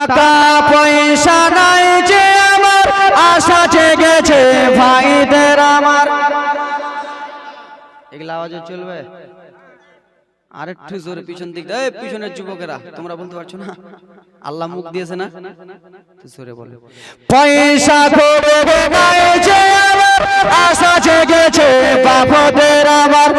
টাকা পয়সা নাই যে আমার আশা জেগেছে ভাইদের আমার। এগুলা আওয়াজে চলবে? আর একটু জোরে পিছন দিক দিয়ে, পিছনের যুবকেরা তোমরা বলতে পারছ না? আল্লাহ মুখ দিয়েছে না? জোরে বলে। পয়সা করে নাই যে আমার আশা জেগেছে বাপদের আমার।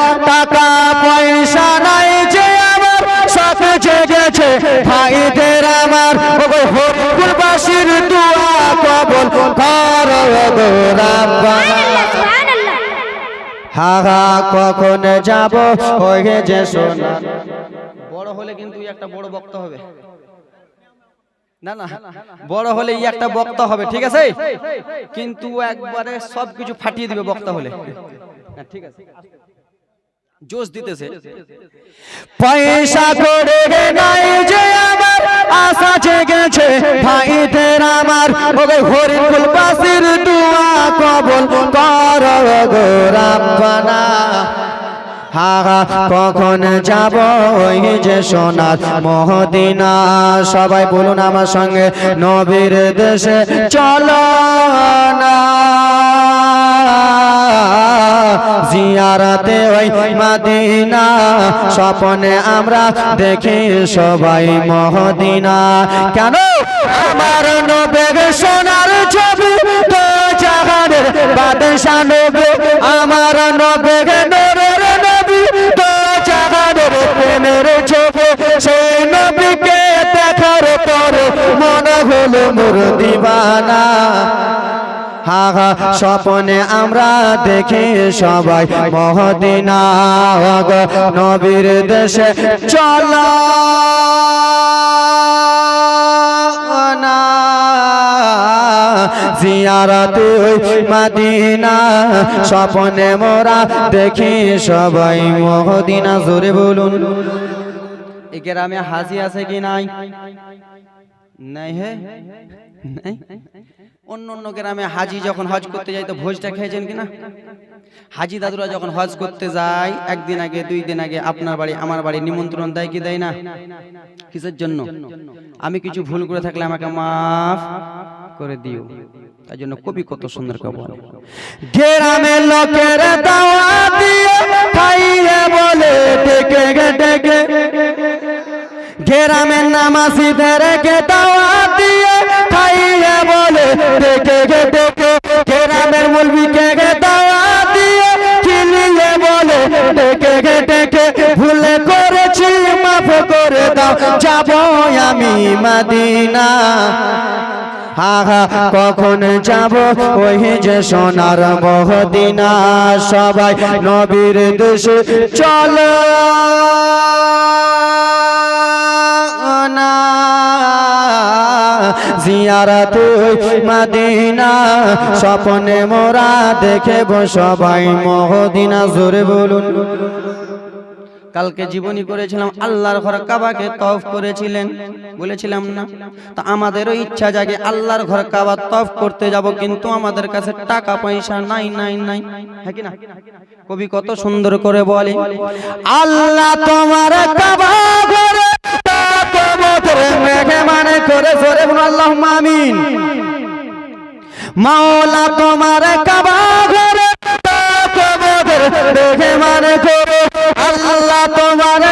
কখন যাব হয়ে বড় হলে কিন্তু একটা বড় বক্তা হবে না না বড় হলে ই একটা বক্তা হবে ঠিক আছে কিন্তু একবারে সবকিছু ফাটিয়ে দিবে বক্তা হলে হ্যাঁ, ঠিক আছে জোশ দিতেছে পয়সা করে নাই যে আমার আশা জেগেছে ভাইদের আমার। ওরে হরিকুল বাসির দোয়া কবল কর গো রাব্বানা। হা হা, কখন যাব ওই যে সোনার মহদিনা। সবাই বলুন আমার সঙ্গে, নবীর দেশে চলো না। জিয়ারাতে ওই মাদিনা, স্বপনে আমরা দেখি সবাই মহদিনা। কেন? আমার নবেগ সোনার ছবি তো জাহানের বাদশা আমার নবেগ নরের নবী তো জাহানের প্রেমের ছবি। সেই নবীকে দেখার পরে মনে হলো মোর দিবানা। হা স্বপনে আমরা দেখি সবাই মহদিনা নবীর দেশে চল। জিয়ারতে মাদিনা, স্বপনে মোরা দেখি সবাই মহদিনা, জোরে বলুন। এই গ্রামে হাসি আছে কি নাই? নাই হে? অন্য অন্য গ্রামে হাজি যখন হজ করতে যায়, তো ভোজটা খেয়েছেন কিনা? হাজি দাদুরা যখন হজ করতে যায়, একদিন আগে, দুই দিন আগে আপনার বাড়ি, আমার বাড়ি নিমন্ত্রণ দেয় কি দেয় না? কিসের জন্য? আমি কিছু ভুল করে থাকলে আমাকে মাফ করে দিও। তার জন্য কবি কত সুন্দর করে বলে। গ্রামের লোকের দাওয়া দিয়ে খাইয়ে বলে, ডেকে ডেকে। গ্রামের নামাসিদের কে দাওয়া দিয়ে খাইয়ে বলে ডেকে গে ডেকে গ্রামের মুলবিকে গে দাওয়া দিয়ে চিলিয়ে বলে ডেকে গে ডেকে ভুলে করেছি, মাফ করে দাও, যাব আমি মাদিনা। কখন যাব? ওই যে সোনার মহদিনা। সবাই নবীর দেশে চলো না জিয়ারত মাদিনা। স্বপনে মোরা দেখে সবাই মহদিনা, জোরে বলুন। কালকে জীবনী করেছিলাম, আল্লাহর ঘর কাবাকে তফ করেছিলেন। বলেছিলাম না? তা আমাদেরও ইচ্ছা জাগে আল্লাহর ঘর কাবা তফ করতে যাব, কিন্তু আমাদের কাছে টাকা, পয়সা নাই নাই নাই। হ্যাঁ না? কবি কত সুন্দর করে বলে, আল্লাহ তোমার করে জোরে বলুন আল্লাহ আমিন। মাওলা তোমার কাবা ঘরে দেখে মানে আল্লাহ তোমার